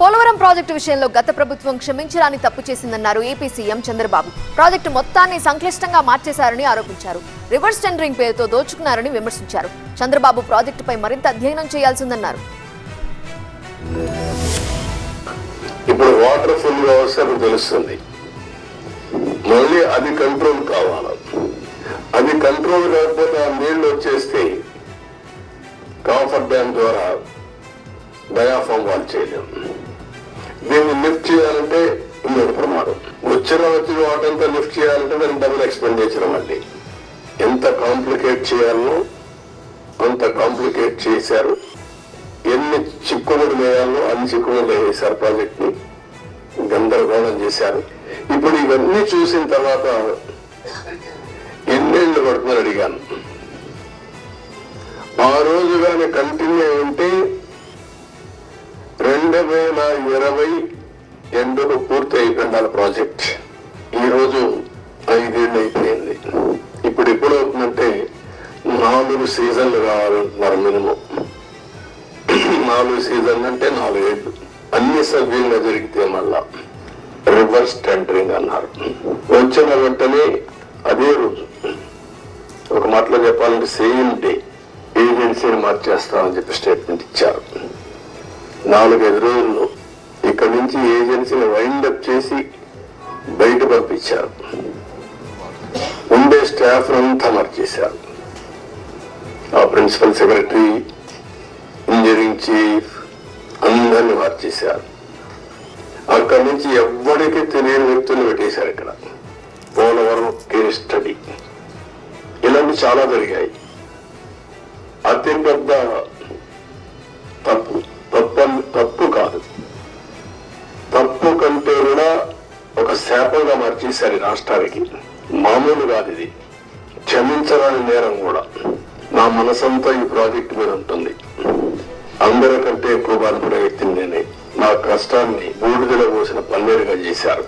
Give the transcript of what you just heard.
Polavaram project విషయంలో గత ప్రభుత్వం క్షమించరాని తప్పు చేసిందన్నారు ఏపీ సీఎం చంద్రబాబు. ప్రాజెక్టు మొత్తాన్ని సంక్లిష్టంగా మార్చేశారని ఆరోపించారు. రివర్స్ టెండరింగ్ పేరుతో దోచుకున్నారని విమర్శించారు. చంద్రబాబు ప్రాజెక్టుపై మరింత అధ్యయనం చేయాల్సిందన్నారు. ఇప్పుడు వాటర్ ఫుల్ తెలుస్తుంది. మళ్ళీ అది కంట్రోల్ కావాలి. అది కంట్రోల్ కాకపోతే ఆ నీళ్ళు వచ్చేస్తే డ్యామ్ ద్వారా డయాఫామ్ వాళ్ళు చేయలేము వచ్చిన వచ్చిన వాటంతా లిఫ్ట్ చేయాలంటే దానికి డబుల్ ఎక్స్పెండిచర్ మళ్ళీ ఎంత కాంప్లికేట్ చేయాలనో అంత కాంప్లికేట్ చేశారు. ఎన్ని చిక్కుముడు వేయాలో అన్ని చిక్కుముడు వేసారు ప్రాజెక్ట్ని గందరగోళం చేశారు. ఇప్పుడు ఇవన్నీ చూసిన తర్వాత ఎన్నేళ్ళు పడుతుందని అడిగాను. ఆ రోజు కానీ కంటిన్యూ అయి ఉంటే రెండు వేల ఇరవై ఎండుకు పూర్తి అయిపోయింది ప్రాజెక్ట్. ఈరోజు ఐదేళ్ళు అయిపోయింది ఇప్పుడు ఎప్పుడు అవుతుందంటే నాలుగు సీజన్లు కావాలంటున్నారు మినిమం. నాలుగు సీజన్లు అంటే నాలుగేళ్ళు అన్ని సభ్యులుగా జరిగితే మళ్ళా రివర్స్ టెండరింగ్ అన్నారు. వచ్చిన వెంటనే అదే రోజు ఒక మాటలో చెప్పాలంటే సేమ్ డే ఏజెన్సీని మార్చేస్తామని చెప్పి స్టేట్మెంట్ ఇచ్చారు. నాలుగైదు రోజుల్లో ఇక్కడి నుంచి ఏజెన్సీని వైండప్ చేసి బయట పంపించారు. ఉండే స్టాఫ్ అంతా మార్చేశారు. ఆ ప్రిన్సిపల్ సెక్రటరీ ఇంజనీరింగ్ చీఫ్ అందరిని మార్చేశారు. అక్కడి నుంచి ఎవరికి తెలియని వ్యక్తులు పెట్టేశారు ఇక్కడ. పోలవరం కేర్ స్టడీ ఇలాంటి చాలా జరిగాయి. అతి పెద్ద తప్పు తప్పు తప్పు కాదు. తప్పు కంటే కూడా శాపంగా మార్చేశారు ఈ రాష్ట్రానికి. మామూలు కాదు ఇది. క్షమించరాని నేరం కూడా. నా మనసంతా ఈ ప్రాజెక్ట్ మీద ఉంటుంది. అందరికంటే ఎక్కువ బాధపడే వ్యక్తిని నేనే. నా కష్టాన్ని బూడిదలో పోసిన పన్నీరుగా చేశారు.